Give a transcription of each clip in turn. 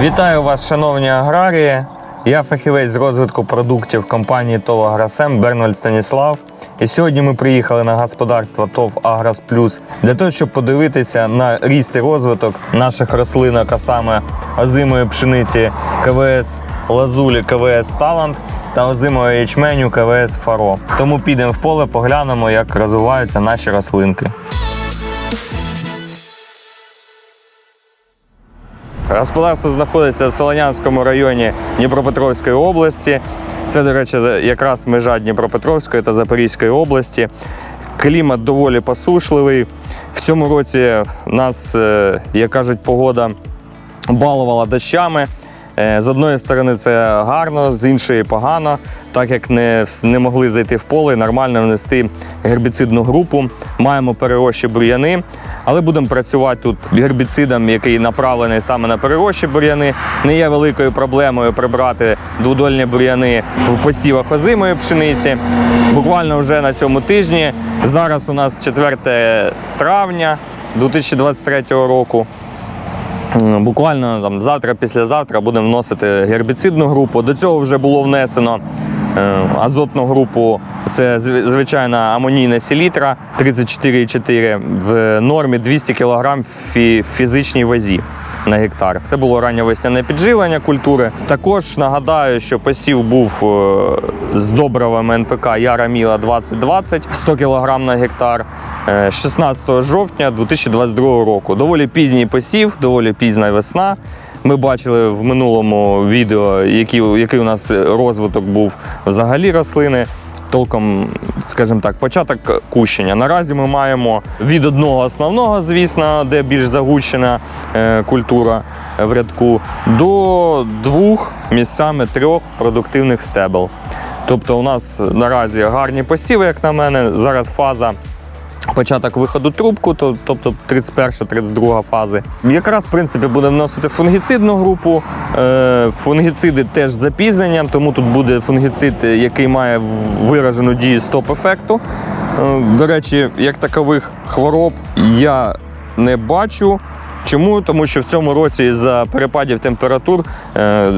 Вітаю вас, шановні аграрії. Я фахівець з розвитку продуктів компанії ТОВ «Агросем» Бернвальд Станіслав. І сьогодні ми приїхали на господарство ТОВ Агрос Плюс для того, щоб подивитися на ріст і розвиток наших рослинок, а саме озимої пшениці КВС Лазулі, КВС Талант та озимої ячменю КВС Фаро. Тому підемо в поле, поглянемо, як розвиваються наші рослинки. Господарство знаходиться в Солонянському районі Дніпропетровської області. Це, до речі, якраз межа Дніпропетровської та Запорізької області. Клімат доволі посушливий. В цьому році нас, е, як кажуть, погода балувала дощами. Е, З одної сторони це гарно, з іншої погано, так як не, не могли зайти в поле нормально внести гербіцидну групу. Маємо перерощі бур'яни, але будемо працювати тут гербіцидом, який направлений саме на перерощі бур'яни. Не є великою проблемою прибрати двудольні бур'яни в посівах озимої пшениці. Буквально вже на цьому тижні. Зараз у нас 4 травня 2023 року. Буквально там завтра, післязавтра будемо вносити гербіцидну групу. До цього вже було внесено е, азотну групу. Це звичайна амонійна селітра 34,4 в нормі 200 кг фі- фізичній вазі. На гектар. Це було ранньовесняне підживлення культури. Також нагадаю, що посів був е, з добривами НПК Яра Міла 2020 100 кг на гектар е, 16 жовтня 2022 року. Доволі пізній посів, доволі пізна весна. Ми бачили в минулому відео, який, який у нас розвиток був взагалі рослини. Толком, скажімо так, початок кущення. Наразі ми маємо від одного основного, звісно, де більш загущена е, культура в рядку, до двох місцями трьох продуктивних стебел. Тобто, у нас наразі гарні посіви, як на мене. Зараз фаза початок виходу трубку, то- тобто 31-32 фази. Якраз, в принципі, будемо вносити фунгіцидну групу. Е, Фунгіциди теж з запізненням, тому тут буде фунгіцид, який має виражену дію стоп-ефекту. Е, До речі, як такових хвороб я не бачу. Чому? Тому що в цьому році із-за перепадів температур е,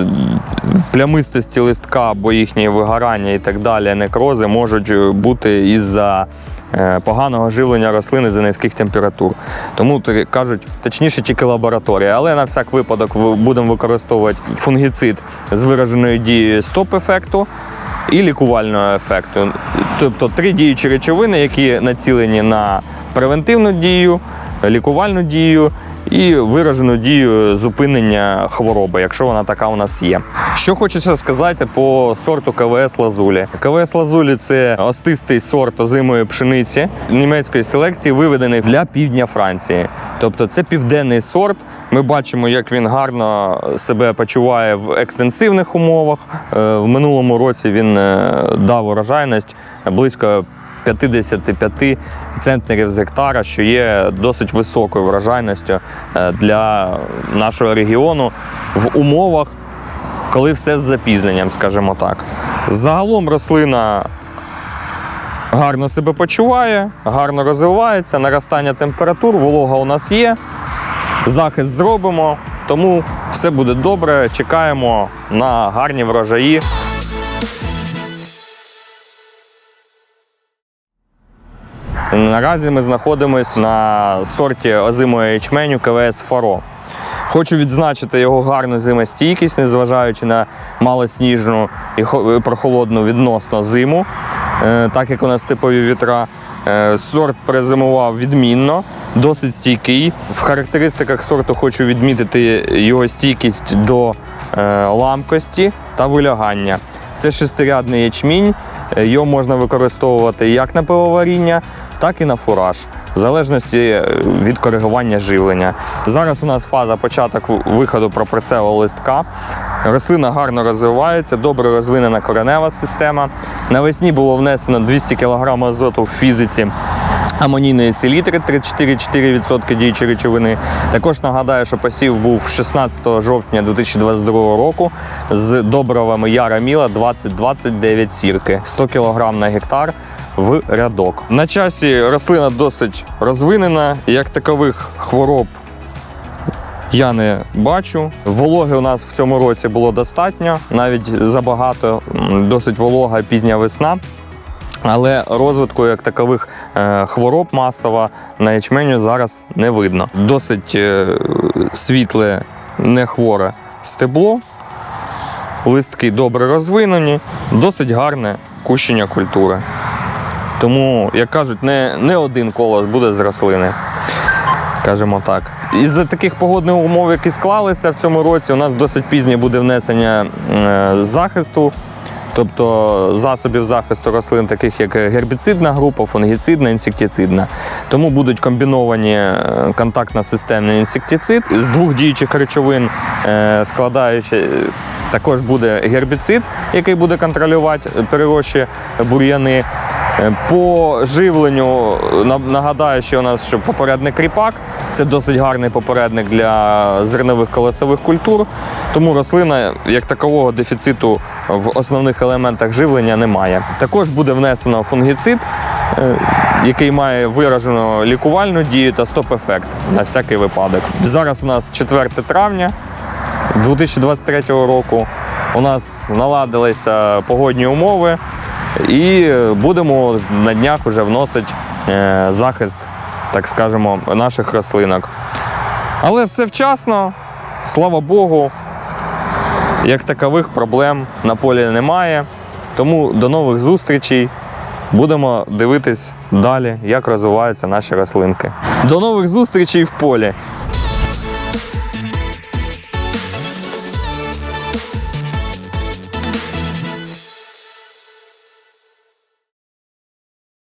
плямистості листка або їхнє вигорання і так далі, некрози можуть е, бути із-за е, поганого живлення рослини за низьких температур. Тому кажуть, точніше, тільки лабораторія. Але на всяк випадок будемо використовувати фунгіцид з вираженою дією стоп-ефекту. І лікувального ефекту. Тобто три діючі речовини, які націлені на превентивну дію, лікувальну дію і виражену дію зупинення хвороби, якщо вона така у нас є. Що хочеться сказати по сорту КВС Лазулі. КВС Лазулі це остистий сорт озимої пшениці німецької селекції, виведений для півдня Франції. Тобто це південний сорт. Ми бачимо, як він гарно себе почуває в екстенсивних умовах. Е, В минулому році він е, дав урожайність близько 55 центнерів з гектара, що є досить високою врожайністю е, для нашого регіону в умовах, коли все з запізненням, скажімо так. Загалом рослина гарно себе почуває, гарно розвивається, наростання температур, волога у нас є. Захист зробимо, тому все буде добре. Чекаємо на гарні врожаї. Наразі ми знаходимося на сорті озимої ячменю КВС Фаро. Хочу відзначити його гарну зимостійкість, незважаючи на малосніжну і хо- прохолодну відносно зиму, е, так як у нас типові вітра. Е, Сорт перезимував відмінно, досить стійкий. В характеристиках сорту хочу відмітити його стійкість до е, ламкості та вилягання. Це шестирядний ячмінь. Е, Його можна використовувати як на пивоваріння, так і на фураж, в залежності е, від коригування живлення. Зараз у нас фаза початок виходу пропорцевого листка. Рослина гарно розвивається, добре розвинена коренева система. Навесні було внесено 200 кг азоту в фізиці амонійної селітри 34,4% діючої речовини. Також нагадаю, що посів був 16 жовтня 2022 року з добривами Яра Міла 20-29 сірки, 100 кг на гектар в рядок. На часі рослина досить розвинена, як такових хвороб я не бачу. Вологи у нас в цьому році було достатньо, навіть забагато, досить волога пізня весна. Але розвитку як такових е, хвороб масово на ячменю зараз не видно. Досить е, світле, не хворе стебло, листки добре розвинені, досить гарне кущення культури. Тому, як кажуть, не, не один колос буде з рослини. Скажімо так. Із-за таких погодних умов, які склалися в цьому році, у нас досить пізнє буде внесення е, захисту, тобто засобів захисту рослин, таких як гербіцидна група, фунгіцидна, інсектицидна. Тому будуть комбіновані е, контактно-системний інсектицид з двох діючих речовин, е, складаючи. Також буде гербіцид, який буде контролювати перерощі бур'яни. Е, По живленню е, на- нагадаю, що у нас що попередник кріпак це досить гарний попередник для зернових колесових культур. Тому рослина як такового дефіциту в основних елементах живлення немає. Також буде внесено фунгіцид, е, який має виражену лікувальну дію та стоп-ефект на всякий випадок. Зараз у нас 4 травня. 2023 року у нас наладилися погодні умови, і будемо на днях вже вносити е, захист, так скажемо, наших рослинок. Але все вчасно, слава Богу, як такових проблем на полі немає. Тому до нових зустрічей. Будемо дивитись далі, як розвиваються наші рослинки. До нових зустрічей в полі.